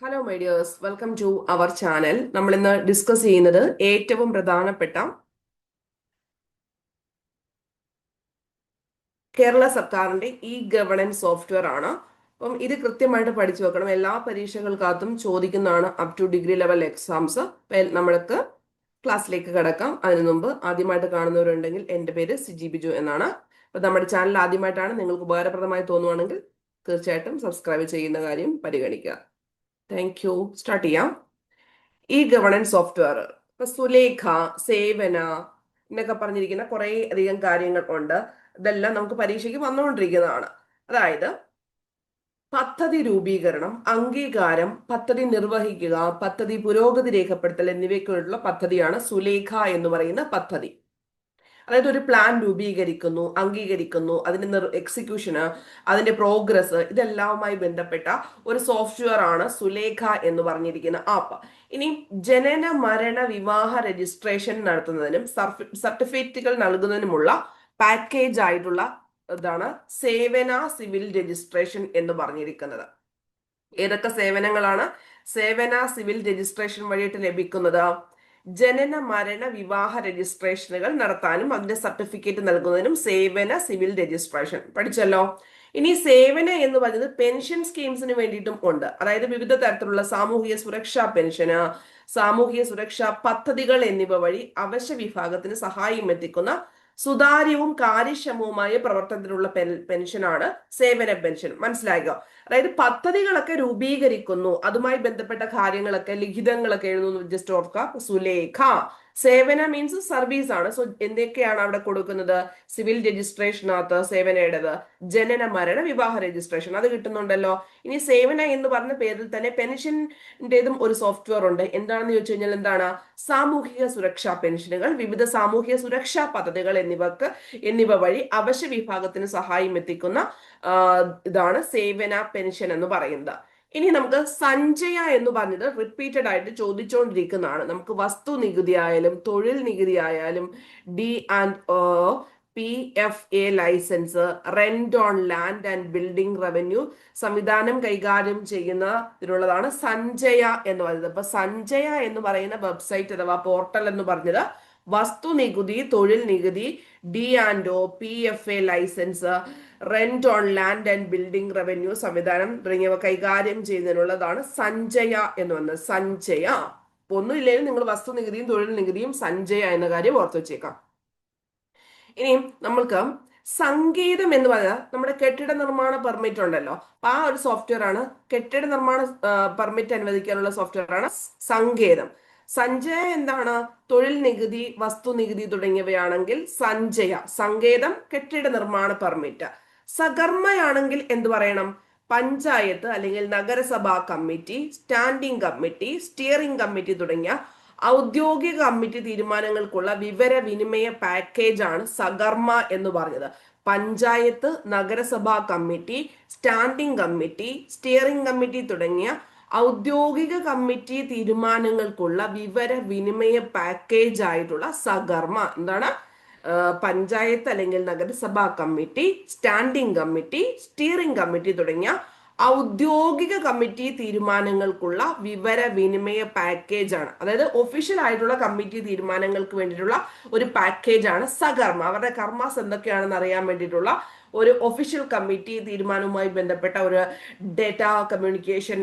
Hello my dears welcome to our channel നമ്മൾ ഇന്ന് discuss ചെയ്യുന്നത് ഏറ്റവും പ്രധാനപ്പെട്ട കേരള സർക്കാരിന്റെ ഇ ഗവേണൻസ് സോഫ്റ്റ്വെയർ ആണ്. അപ്പം ഇത് കൃത്യമായിട്ട് പഠിച്ചു വെക്കണം. എല്ലാ പരീക്ഷകൾക്കകത്തും ചോദിക്കുന്നതാണ് up to degree level exams നമ്മൾക്ക് ക്ലാസ്സിലേക്ക് കിടക്കാം. അതിനു മുമ്പ് ആദ്യമായിട്ട് കാണുന്നവരുണ്ടെങ്കിൽ എന്റെ പേര് സിജി ബിജു എന്നാണ്. അപ്പം നമ്മുടെ ചാനൽ ആദ്യമായിട്ടാണ് നിങ്ങൾക്ക് ഉപകാരപ്രദമായി തോന്നുവാണെങ്കിൽ തീർച്ചയായിട്ടും സബ്സ്ക്രൈബ് ചെയ്യുന്ന കാര്യം പരിഗണിക്കുക. താങ്ക് യു സ്റ്റാർട്ട് ചെയ്യാം. ഇ ഗവർണൻസ് സോഫ്റ്റ്വെയർ ഇപ്പൊ സുലേഖ സേവന എന്നൊക്കെ പറഞ്ഞിരിക്കുന്ന കുറേ അധികം കാര്യങ്ങൾ ഉണ്ട്. ഇതെല്ലാം നമുക്ക് പരീക്ഷയ്ക്ക് വന്നുകൊണ്ടിരിക്കുന്നതാണ്. അതായത് പദ്ധതി രൂപീകരണം അംഗീകാരം പദ്ധതി നിർവഹിക്കുക പദ്ധതി പുരോഗതി രേഖപ്പെടുത്തൽ എന്നിവയ്ക്കുള്ള പദ്ധതിയാണ് സുലേഖ എന്ന് പറയുന്ന പദ്ധതി. അതായത് ഒരു പ്ലാൻ രൂപീകരിക്കുന്നു അംഗീകരിക്കുന്നു അതിന്റെ നിർ എക്സിക്യൂഷന് അതിന്റെ പ്രോഗ്രസ് ഇതെല്ലാവുമായി ബന്ധപ്പെട്ട ഒരു സോഫ്റ്റ്വെയർ ആണ് സുലേഖ എന്ന് പറഞ്ഞിരിക്കുന്ന ആപ്പ് ഇനി ജനന മരണ വിവാഹ രജിസ്ട്രേഷൻ നടത്തുന്നതിനും സർട്ടിഫിക്കറ്റുകൾ നൽകുന്നതിനുമുള്ള പാക്കേജ് ആയിട്ടുള്ള ഇതാണ് സേവന സിവിൽ രജിസ്ട്രേഷൻ എന്ന് പറഞ്ഞിരിക്കുന്നത്. ഏതൊക്കെ സേവനങ്ങളാണ് സേവന സിവിൽ രജിസ്ട്രേഷൻ വഴിയിട്ട് ലഭിക്കുന്നത്? ജനന മരണ വിവാഹ രജിസ്ട്രേഷനുകൾ നടത്താനും അതിന്റെ സർട്ടിഫിക്കറ്റ് നൽകുന്നതിനും സേവന സിവിൽ രജിസ്ട്രേഷൻ. പഠിച്ചല്ലോ? ഇനി സേവന എന്ന് പറയുന്നത് പെൻഷൻ സ്കീംസിന് വേണ്ടിയിട്ടും ഉണ്ട്. അതായത് വിവിധ തരത്തിലുള്ള സാമൂഹിക സുരക്ഷാ പെൻഷന് സാമൂഹിക സുരക്ഷാ പദ്ധതികൾ എന്നിവ വഴി അവശ്യ വിഭാഗത്തിന് സഹായം എത്തിക്കുന്ന സുതാര്യവും കാര്യക്ഷമവുമായ പ്രവർത്തനത്തിനുള്ള പെൻഷനാണ് സേവന പെൻഷൻ. മനസ്സിലാക്കുക അതായത് പദ്ധതികളൊക്കെ രൂപീകരിക്കുന്നു. അതുമായി ബന്ധപ്പെട്ട കാര്യങ്ങളൊക്കെ ലിഖിതങ്ങളൊക്കെ എഴുതുന്നു. ജസ്റ്റ് ഓർക്കുക. സുലേഖ. സേവന മീൻസ് സർവീസ് ആണ്. സോ എന്തൊക്കെയാണ് അവിടെ കൊടുക്കുന്നത്? സിവിൽ രജിസ്ട്രേഷനകത്ത് സേവനയുടേത്. ജനന മരണ വിവാഹ രജിസ്ട്രേഷൻ അത് കിട്ടുന്നുണ്ടല്ലോ. ഇനി സേവന എന്ന് പറഞ്ഞ പേരിൽ തന്നെ പെൻഷന്റെതും ഒരു സോഫ്റ്റ്വെയർ ഉണ്ട്. എന്താണെന്ന് ചോദിച്ചു കഴിഞ്ഞാൽ എന്താണ്? സാമൂഹിക സുരക്ഷാ പെൻഷനുകൾ വിവിധ സാമൂഹിക സുരക്ഷാ പദ്ധതികൾ എന്നിവക്ക് എന്നിവ വഴി അവശ്യ വിഭാഗത്തിന് സഹായം എത്തിക്കുന്ന ഇതാണ് സേവന പെൻഷൻ എന്ന് പറയുന്നത്. ഇനി നമുക്ക് സഞ്ജയ എന്ന് പറഞ്ഞത് റിപ്പീറ്റഡ് ആയിട്ട് ചോദിച്ചുകൊണ്ടിരിക്കുന്നതാണ് നമുക്ക് വസ്തു നികുതി ആയാലും തൊഴിൽ നികുതി ആയാലും D and P F A licence rent on land and building revenue സംവിധാനം കൈകാര്യം ചെയ്യുന്ന ഇതിനുള്ളതാണ് സഞ്ജയ എന്ന് പറയുന്നത്. അപ്പൊ സഞ്ജയ എന്ന് പറയുന്ന വെബ്സൈറ്റ് അഥവാ പോർട്ടൽ എന്ന് പറഞ്ഞത് വസ്തു നികുതി തൊഴിൽ നികുതി D and O P F A licence rent on land and building revenue സംവിധാനം തുടങ്ങിയവ കൈകാര്യം ചെയ്യുന്നതിനുള്ളതാണ് സഞ്ജയ എന്ന് പറയുന്നത്. സഞ്ജയ. ഒന്നുമില്ലെങ്കിലും നിങ്ങൾ വസ്തു നികുതിയും തൊഴിൽ നികുതിയും സഞ്ജയ എന്ന കാര്യം ഓർത്തു വെച്ചേക്കാം. ഇനിയും നമ്മൾക്ക് സംഗീതം എന്ന് പറഞ്ഞാൽ നമ്മുടെ കെട്ടിട നിർമ്മാണ പെർമിറ്റ് ഉണ്ടല്ലോ. അപ്പൊ ആ ഒരു സോഫ്റ്റ്വെയർ ആണ് കെട്ടിട നിർമ്മാണ പെർമിറ്റ് അനുവദിക്കാനുള്ള സോഫ്റ്റ്വെയർ ആണ് സംഗീതം സഞ്ജയ എന്താണ്? തൊഴിൽ നികുതി വസ്തു നികുതി തുടങ്ങിയവയാണെങ്കിൽ സഞ്ജയ. സങ്കേതം കെട്ടിട നിർമ്മാണ പെർമിറ്റ് സകർമ്മയാണെങ്കിൽ എന്ത് പറയണം? പഞ്ചായത്ത് അല്ലെങ്കിൽ നഗരസഭാ committee standing committee steering committee തുടങ്ങിയ ഔദ്യോഗിക കമ്മിറ്റി തീരുമാനങ്ങൾക്കുള്ള വിവരവിനിമയ പാക്കേജ് ആണ് സകർമ്മ എന്ന് പറഞ്ഞത്. പഞ്ചായത്ത് നഗരസഭാ committee standing committee steering committee തുടങ്ങിയ ഔദ്യോഗിക കമ്മിറ്റി തീരുമാനങ്ങൾക്കുള്ള വിവരവിനിമയ പാക്കേജ് ആയിട്ടുള്ള സകർമ്മ. എന്താണ്? പഞ്ചായത്ത് അല്ലെങ്കിൽ നഗരസഭാ committee standing committee steering committee തുടങ്ങിയ ഔദ്യോഗിക കമ്മിറ്റി തീരുമാനങ്ങൾക്കുള്ള വിവരവിനിമയ പാക്കേജ് ആണ് അതായത് ഒഫീഷ്യൽ ആയിട്ടുള്ള കമ്മിറ്റി തീരുമാനങ്ങൾക്ക് വേണ്ടിയിട്ടുള്ള ഒരു പാക്കേജ് ആണ് സകർമ്മ. അവരുടെ കർമ്മസ് എന്തൊക്കെയാണെന്ന് അറിയാൻ വേണ്ടിയിട്ടുള്ള ഒരു ഒഫീഷ്യൽ കമ്മിറ്റി തീരുമാനവുമായി ബന്ധപ്പെട്ട ഒരു ഡേറ്റ കമ്മ്യൂണിക്കേഷൻ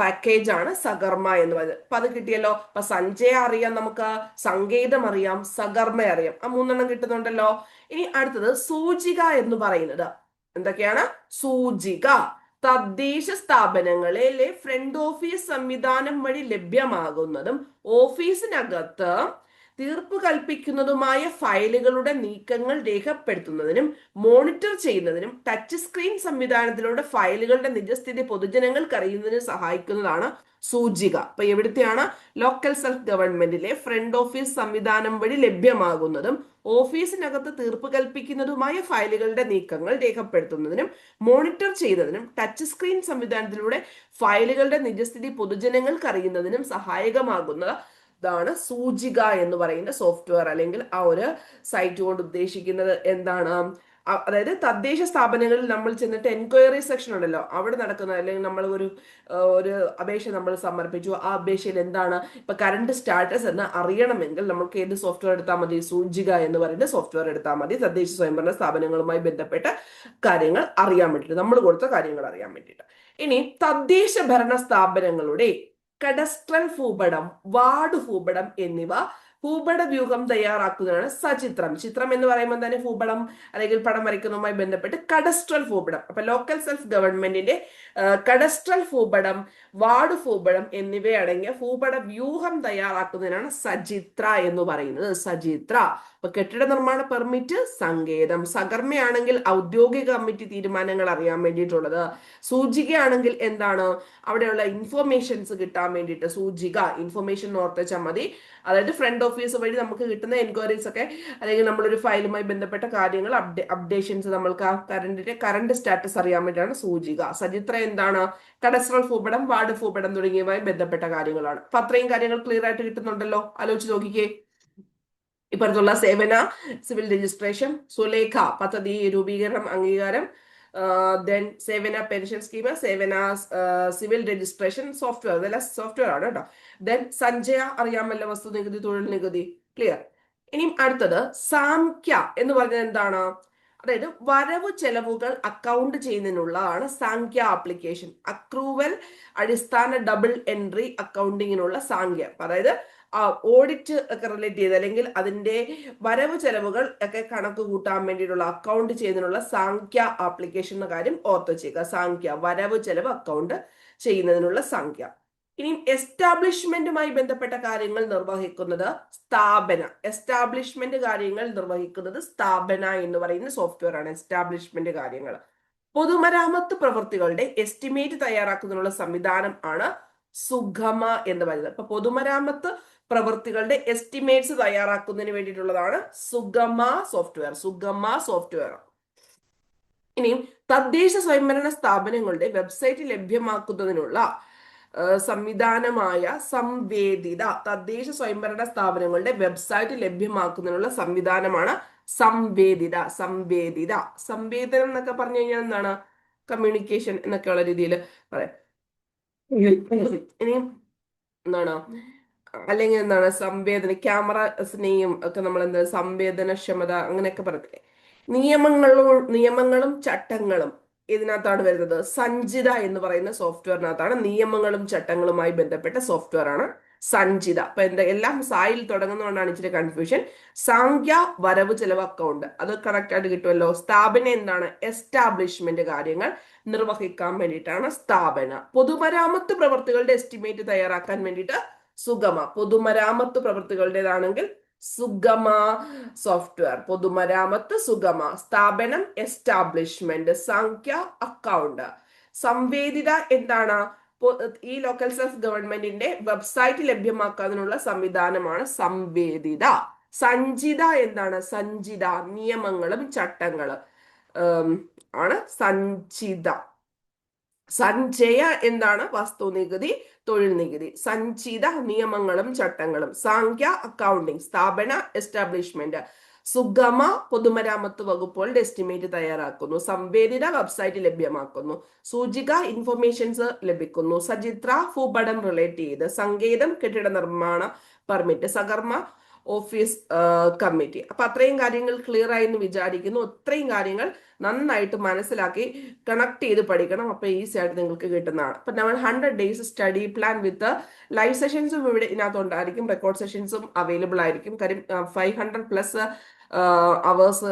പാക്കേജ് ആണ് സകർമ്മ എന്ന് പറയുന്നത്. അപ്പൊ അത് കിട്ടിയല്ലോ. അപ്പൊ സഞ്ജയ അറിയാം നമുക്ക് സംഗീതം അറിയാം സകർമ്മ അറിയാം. ആ മൂന്നെണ്ണം കിട്ടുന്നുണ്ടല്ലോ. ഇനി അടുത്തത് സൂചിക എന്ന് പറയുന്നത്. എന്തൊക്കെയാണ്? സൂചിക. തദ്ദേശ സ്ഥാപനങ്ങളിലെ ഫ്രണ്ട് ഓഫീസ് സംവിധാനം വഴി ലഭ്യമാകുന്നതും ഓഫീസിനകത്ത് തീർപ്പ് കൽപ്പിക്കുന്നതുമായ ഫയലുകളുടെ നീക്കങ്ങൾ രേഖപ്പെടുത്തുന്നതിനും മോണിറ്റർ ചെയ്യുന്നതിനും ടച്ച് സ്ക്രീൻ സംവിധാനത്തിലൂടെ ഫയലുകളുടെ നിജസ്ഥിതി പൊതുജനങ്ങൾക്ക് അറിയുന്നതിനും സഹായിക്കുന്നതാണ് സൂചിക. അപ്പൊ എവിടുത്തെയാണ്? ലോക്കൽ സെൽഫ് ഗവൺമെന്റിലെ ഫ്രണ്ട് ഓഫീസ് സംവിധാനം വഴി ലഭ്യമാകുന്നതും ഓഫീസിനകത്ത് തീർപ്പ് കൽപ്പിക്കുന്നതുമായ ഫയലുകളുടെ നീക്കങ്ങൾ രേഖപ്പെടുത്തുന്നതിനും മോണിറ്റർ ചെയ്യുന്നതിനും ടച്ച് സ്ക്രീൻ സംവിധാനത്തിലൂടെ ഫയലുകളുടെ നിജസ്ഥിതി പൊതുജനങ്ങൾക്ക് അറിയുന്നതിനും സഹായകമാകുന്ന ഇതാണ് സൂചിക എന്ന് പറയുന്ന സോഫ്റ്റ്വെയർ അല്ലെങ്കിൽ ആ ഒരു സൈറ്റ് കൊണ്ട് ഉദ്ദേശിക്കുന്നത് എന്താണ്? അതായത് തദ്ദേശ സ്ഥാപനങ്ങളിൽ നമ്മൾ ചെന്നിട്ട് എൻക്വയറി സെക്ഷൻ ഉണ്ടല്ലോ. അവിടെ നടക്കുന്ന അല്ലെങ്കിൽ നമ്മൾ ഒരു ഒരു അപേക്ഷ നമ്മൾ സമർപ്പിച്ചു. ആ അപേക്ഷയിൽ എന്താണ്? ഇപ്പൊ കറണ്ട് സ്റ്റാറ്റസ് എന്ന് അറിയണമെങ്കിൽ നമുക്ക് ഏത് സോഫ്റ്റ്വെയർ എടുത്താൽ മതി? സൂചിക എന്ന് പറയുന്ന സോഫ്റ്റ്വെയർ എടുത്താൽ മതി. തദ്ദേശ സ്വയംഭരണ സ്ഥാപനങ്ങളുമായി ബന്ധപ്പെട്ട കാര്യങ്ങൾ അറിയാൻ വേണ്ടിയിട്ട് നമ്മൾ കൊടുത്ത കാര്യങ്ങൾ അറിയാൻ വേണ്ടിയിട്ട്. ഇനി തദ്ദേശ ഭരണ സ്ഥാപനങ്ങളുടെ കഡസ്ട്രൽ ഭൂപടം വാർഡ് ഭൂപടം എന്നിവ ഭൂപട വ്യൂഹം തയ്യാറാക്കുന്നതാണ് സചിത്രം. ചിത്രം എന്ന് പറയുമ്പോൾ തന്നെ ഭൂപടം അല്ലെങ്കിൽ പടം വരയ്ക്കുന്നതുമായി ബന്ധപ്പെട്ട് കഡസ്ട്രൽ ഭൂപടം. അപ്പൊ ലോക്കൽ സെൽഫ് ഗവൺമെന്റിന്റെ കഡസ്ട്രൽ ഭൂപടം വാർഡ് ഭൂപടം എന്നിവയടങ്ങിയ ഭൂപട വ്യൂഹം തയ്യാറാക്കുന്നതിനാണ് സചിത്ര എന്ന് പറയുന്നത്. സചിത്ര. അപ്പൊ കെട്ടിട നിർമ്മാണ പെർമിറ്റ് സങ്കേതം. സകർമ്മയാണെങ്കിൽ ഔദ്യോഗിക കമ്മിറ്റി തീരുമാനങ്ങൾ അറിയാൻ വേണ്ടിയിട്ടുള്ളത്. സൂചികയാണെങ്കിൽ എന്താണ്? അവിടെയുള്ള ഇൻഫോർമേഷൻസ് കിട്ടാൻ വേണ്ടിയിട്ട് സൂചിക. ഇൻഫോർമേഷൻ ഓർത്തച്ചാൽ മതി. അതായത് ഫ്രണ്ട് ഓഫീസ് വഴി നമുക്ക് കിട്ടുന്ന എൻക്വയറീസ് ഒക്കെ അല്ലെങ്കിൽ നമ്മളൊരു ഫയലുമായി ബന്ധപ്പെട്ട കാര്യങ്ങൾ അപ്ഡേ അപ്ഡേഷൻസ് നമ്മൾക്ക് ആ കറണ്ടിന്റെ കറണ്ട് സ്റ്റാറ്റസ് അറിയാൻ വേണ്ടിയാണ് സൂചിക. സജിത്ര എന്താണ്? കഡസ്ട്രൽ ഭൂപടം വാർഡ് ഭൂപടം തുടങ്ങിയവയുമായി ബന്ധപ്പെട്ട കാര്യങ്ങളാണ്. അപ്പൊ അത്രയും കാര്യങ്ങൾ ക്ലിയർ ആയിട്ട് കിട്ടുന്നുണ്ടല്ലോ? ആലോചിച്ച് നോക്കിക്കേ. ഇപ്പുറത്തുള്ള സേവന സിവിൽ രജിസ്ട്രേഷൻ സുലേഖ പദ്ധതി രൂപീകരണം അംഗീകാരം then Sevana pension scheme Sevana civil registration software ഇതെല്ലാം സോഫ്റ്റ്വെയർ ആണ് കേട്ടോ. ദെൻ സഞ്ജയ അറിയാമല്ലോ വസ്തു നികുതി തൊഴിൽ നികുതി ക്ലിയർ ഇനിയും അടുത്തത് സാംഖ്യ എന്ന് പറഞ്ഞത് എന്താണ്? അതായത് വരവ് ചെലവുകൾ അക്കൗണ്ട് ചെയ്യുന്നതിനുള്ളതാണ് സാങ്ക്യ ആപ്ലിക്കേഷൻ അക്രൂവൽ അടിസ്ഥാന ഡബിൾ എൻട്രി അക്കൗണ്ടിങ്ങിനുള്ള സാങ്ക്യ അതായത് ഓഡിറ്റ് ഒക്കെ റിലേറ്റ് ചെയ്ത് അല്ലെങ്കിൽ അതിന്റെ വരവ് ചെലവുകൾ ഒക്കെ കണക്ക് കൂട്ടാൻ വേണ്ടിയിട്ടുള്ള അക്കൗണ്ട് ചെയ്യുന്നതിനുള്ള സാങ്ക്യ ആപ്ലിക്കേഷൻ കാര്യം ഓർത്ത് വെച്ചേക്കുക. സാങ്ക്യ വരവ് ചെലവ് അക്കൗണ്ട് ചെയ്യുന്നതിനുള്ള സംഖ്യ. ഇനി എസ്റ്റാബ്ലിഷ്മെന്റുമായി ബന്ധപ്പെട്ട കാര്യങ്ങൾ നിർവഹിക്കുന്നത് സ്ഥാപന. എസ്റ്റാബ്ലിഷ്മെന്റ് കാര്യങ്ങൾ നിർവഹിക്കുന്നത് സ്ഥാപന എന്ന് പറയുന്ന സോഫ്റ്റ്വെയർ ആണ് എസ്റ്റാബ്ലിഷ്മെന്റ് കാര്യങ്ങൾ. പൊതുമരാമത്ത് പ്രവൃത്തികളുടെ എസ്റ്റിമേറ്റ് തയ്യാറാക്കുന്നതിനുള്ള സംവിധാനം ആണ് സുഗമ എന്ന് പറയുന്നത്. അപ്പൊ പൊതുമരാമത്ത് പ്രവൃത്തികളുടെ എസ്റ്റിമേറ്റ്സ് തയ്യാറാക്കുന്നതിന് വേണ്ടിയിട്ടുള്ളതാണ് സുഗമ സോഫ്റ്റ്വെയർ സുഗമ സോഫ്റ്റ്വെയർ ഇനിയും തദ്ദേശ സ്വയംഭരണ സ്ഥാപനങ്ങളുടെ വെബ്സൈറ്റ് ലഭ്യമാക്കുന്നതിനുള്ള സംവിധാനമായ സംവേദിത തദ്ദേശ സ്വയംഭരണ സ്ഥാപനങ്ങളുടെ വെബ്സൈറ്റ് ലഭ്യമാക്കുന്നതിനുള്ള സംവിധാനമാണ് സംവേദിത സംവേദിത. സംവേദനം എന്നൊക്കെ പറഞ്ഞു കഴിഞ്ഞാൽ എന്താണ്? കമ്മ്യൂണിക്കേഷൻ എന്നൊക്കെയുള്ള രീതിയിൽ പറയാം. ഇനി എന്താണ്? അല്ലെങ്കിൽ എന്താണ് സംവേദന ക്യാമറ ക്യാമറസിനെയും ഒക്കെ നമ്മൾ എന്താ സംവേദനക്ഷമത അങ്ങനെയൊക്കെ പറഞ്ഞില്ലേ? നിയമങ്ങളും നിയമങ്ങളും ചട്ടങ്ങളും ഇതിനകത്താണ് വരുന്നത്. സഞ്ചിത എന്ന് പറയുന്ന സോഫ്റ്റ്വെയറിനകത്താണ് നിയമങ്ങളും ചട്ടങ്ങളുമായി ബന്ധപ്പെട്ട സോഫ്റ്റ്വെയർ ആണ് സഞ്ചിത. അപ്പൊ എന്താ എല്ലാം സായിൽ തുടങ്ങുന്നതുകൊണ്ടാണ് ഇച്ചിരി കൺഫ്യൂഷൻ സാങ്ക്യ വരവ് ചെലവ് അക്കൗണ്ട് അത് കറക്റ്റ് ആയിട്ട് കിട്ടുമല്ലോ? സ്ഥാപന എന്താണ്? എസ്റ്റാബ്ലിഷ്മെന്റ് കാര്യങ്ങൾ നിർവഹിക്കാൻ വേണ്ടിയിട്ടാണ് സ്ഥാപന. പൊതുമരാമത്ത് പ്രവർത്തികളുടെ എസ്റ്റിമേറ്റ് തയ്യാറാക്കാൻ വേണ്ടിയിട്ട് സുഗമ. പൊതുമരാമത്ത് പ്രവൃത്തികളുടേതാണെങ്കിൽ സുഗമ സോഫ്റ്റ്വെയർ. പൊതുമരാമത്ത് സുഗമ. സ്ഥാപനം എസ്റ്റാബ്ലിഷ്മെന്റ്. സംഖ്യ അക്കൗണ്ട്. സംവേദിത എന്താണ്? ഈ ലോക്കൽ സെൽഫ് ഗവൺമെന്റിന്റെ വെബ്സൈറ്റ് ലഭ്യമാക്കാതിനുള്ള സംവിധാനമാണ് സംവേദിത. സഞ്ചിത എന്താണ്? സഞ്ചിത. നിയമങ്ങളും ചട്ടങ്ങളും ആണ് സഞ്ചിത. സഞ്ചയ എന്താണ്? വസ്തുനികുതി തൊഴിൽ നികുതി. സഞ്ചിത നിയമങ്ങളും ചട്ടങ്ങളും. സാങ്ക്യ അക്കൗണ്ടിംഗ് സ്ഥാപന എസ്റ്റാബ്ലിഷ്മെന്റ് സുഗമ പൊതുമരാമത്ത് വകുപ്പുകളുടെ എസ്റ്റിമേറ്റ് തയ്യാറാക്കുന്നു. സംവേദിത വെബ്സൈറ്റ് ലഭ്യമാക്കുന്നു. സൂചിക ഇൻഫർമേഷൻസ് ലഭിക്കുന്നു. സചിത്ര ഭൂപടം റിലേറ്റ് ചെയ്ത്. സങ്കേതം കെട്ടിട നിർമ്മാണ പെർമിറ്റ് സകർമ്മ ഓഫീസ് കമ്മിറ്റി അപ്പൊ അത്രയും കാര്യങ്ങൾ ക്ലിയർ ആയി എന്ന് വിചാരിക്കുന്നു. അത്രയും കാര്യങ്ങൾ നന്നായിട്ട് മനസ്സിലാക്കി കണക്ട് ചെയ്ത് പഠിക്കണം. അപ്പൊ ഈസി ആയിട്ട് നിങ്ങൾക്ക് കിട്ടുന്നതാണ്. അപ്പൊ നമ്മൾ hundred days study plan with live സെഷൻസും ഇവിടെ ഇതിനകത്തുണ്ടായിരിക്കും റെക്കോർഡ് സെഷൻസും അവൈലബിൾ ആയിരിക്കും. കാര്യം five hundred plus hours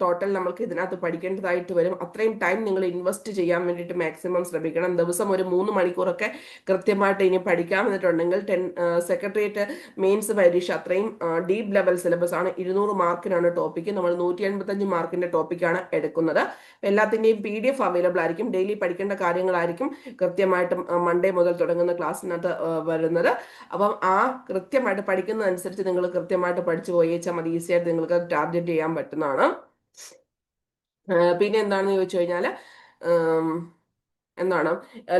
total നമുക്ക് ഇതിനകത്ത് പഠിക്കേണ്ടതായിട്ട് വരും. അത്രയും ടൈം നിങ്ങൾ ഇൻവെസ്റ്റ് ചെയ്യാൻ വേണ്ടിയിട്ട് മാക്സിമം ശ്രമിക്കണം. ദിവസം ഒരു മൂന്ന് മണിക്കൂറൊക്കെ കൃത്യമായിട്ട് ഇനി പഠിക്കാൻ വന്നിട്ടുണ്ടെങ്കിൽ ടെൻ സെക്രട്ടേറിയറ്റ് മെയിൻസ് പരീക്ഷ അത്രയും ഡീപ് ലെവൽ സിലബസ് ആണ്. ഇരുന്നൂറ് മാർക്കിനാണ് ടോപ്പിക്ക് നമ്മൾ നൂറ്റി എൺപത്തഞ്ച് മാർക്കിന്റെ ടോപ്പിക്കാണ് എടുക്കുന്നത്. എല്ലാത്തിന്റെയും പി ഡി എഫ് അവൈലബിൾ ആയിരിക്കും. ഡെയിലി പഠിക്കേണ്ട കാര്യങ്ങളായിരിക്കും കൃത്യമായിട്ട് മൺഡേ മുതൽ തുടങ്ങുന്ന ക്ലാസ്സിനകത്ത് വരുന്നത്. അപ്പം ആ കൃത്യമായിട്ട് പഠിക്കുന്നതനുസരിച്ച് നിങ്ങൾ കൃത്യമായിട്ട് പഠിച്ചു പോയേച്ചാൽ മതി. ഈസി ആയിട്ട് നിങ്ങൾക്ക് ടാർഗറ്റ് ചെയ്യാൻ പറ്റുന്നതാണ്. പിന്നെ എന്താണെന്ന് ചോദിച്ചു കഴിഞ്ഞാൽ എന്താണ്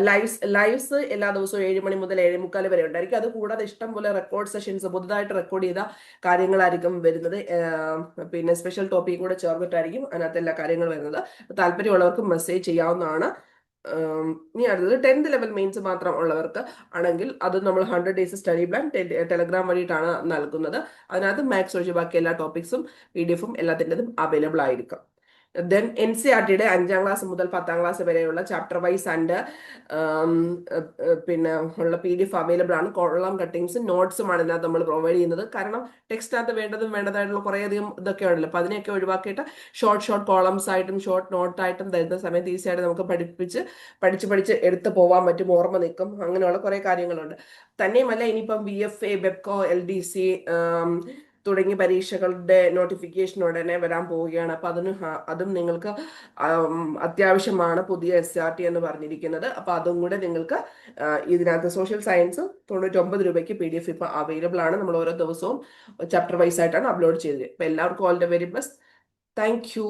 ലൈവ്സ് ലൈവ്സ് എല്ലാ ദിവസവും ഏഴ് മണി മുതൽ ഏഴ് മുക്കാൽ വരെ ഉണ്ടായിരിക്കും. അത് കൂടാതെ ഇഷ്ടം പോലെ റെക്കോർഡ് സെഷൻസ് പുതുതായിട്ട് റെക്കോർഡ് ചെയ്ത കാര്യങ്ങളായിരിക്കും വരുന്നത്. പിന്നെ സ്പെഷ്യൽ ടോപ്പിക് കൂടെ ചേർന്നിട്ടായിരിക്കും അതിനകത്ത് എല്ലാ കാര്യങ്ങളും വരുന്നത്. താല്പര്യമുള്ളവർക്ക് മെസ്സേജ് ചെയ്യാവുന്നതാണ്. ഇനി അടുത്തത് ടെൻത്ത് ലെവൽ മെയിൻസ് മാത്രം ഉള്ളവർക്ക് ആണെങ്കിൽ അത് നമ്മൾ hundred days study plan Telegram വഴിയിട്ടാണ് നൽകുന്നത്. അതിനകത്ത് മാത്സ് ഒഴിച്ച് ബാക്കി എല്ലാ ടോപ്പിക്സും പി ഡി എഫും എല്ലാത്തിന്റെതും അവൈലബിൾ ആയിരിക്കും. ദെൻ എൻ സി ആർ ടിയുടെ അഞ്ചാം ക്ലാസ് മുതൽ പത്താം ക്ലാസ് വരെയുള്ള ചാപ്റ്റർ വൈസ് ആൻഡ് പിന്നെ ഉള്ള പി ഡി എഫ് അവൈലബിൾ ആണ് കോളം കട്ടിങ്സും നോട്ട്സുമാണ് ഇതിനകത്ത് നമ്മൾ പ്രൊവൈഡ് ചെയ്യുന്നത്. കാരണം ടെക്സ്റ്റിനകത്ത് വേണ്ടതും വേണ്ടതായിട്ടുള്ള കുറേയധികം ഇതൊക്കെ ഉണ്ടല്ലോ. അപ്പോൾ അതിനെയൊക്കെ ഒഴിവാക്കിയിട്ട് ഷോർട്ട് ഷോർട്ട് കോളംസ് ആയിട്ടും ഷോർട്ട് നോട്ട് നോട്ടായിട്ടും തരുന്ന സമയത്ത് ഈസി ആയിട്ട് നമുക്ക് പഠിപ്പിച്ച് പഠിച്ച് പഠിച്ച് എടുത്തു പോകാൻ പറ്റും. ഓർമ്മ നിൽക്കും. അങ്ങനെയുള്ള കുറേ കാര്യങ്ങളുണ്ട്. തന്നെയുമല്ല ഇനിയിപ്പം B F A Bevco L D C തുടങ്ങിയ പരീക്ഷകളുടെ നോട്ടിഫിക്കേഷൻ ഉടനെ വരാൻ പോവുകയാണ്. അപ്പം അതിന് അതും നിങ്ങൾക്ക് അത്യാവശ്യമാണ് പുതിയ എസ് ആർ ടി എന്ന് പറഞ്ഞിരിക്കുന്നത്. അപ്പം അതും കൂടെ നിങ്ങൾക്ക് ഇതിനകത്ത് സോഷ്യൽ സയൻസ് തൊണ്ണൂറ്റൊമ്പത് രൂപയ്ക്ക് പി ഡി എഫ് ഇപ്പോൾ അവൈലബിൾ ആണ്. നമ്മൾ ഓരോ ദിവസവും ചാപ്റ്റർ വൈസ് ആയിട്ടാണ് അപ്ലോഡ് ചെയ്തത്. അപ്പം എല്ലാവർക്കും all the very best thank you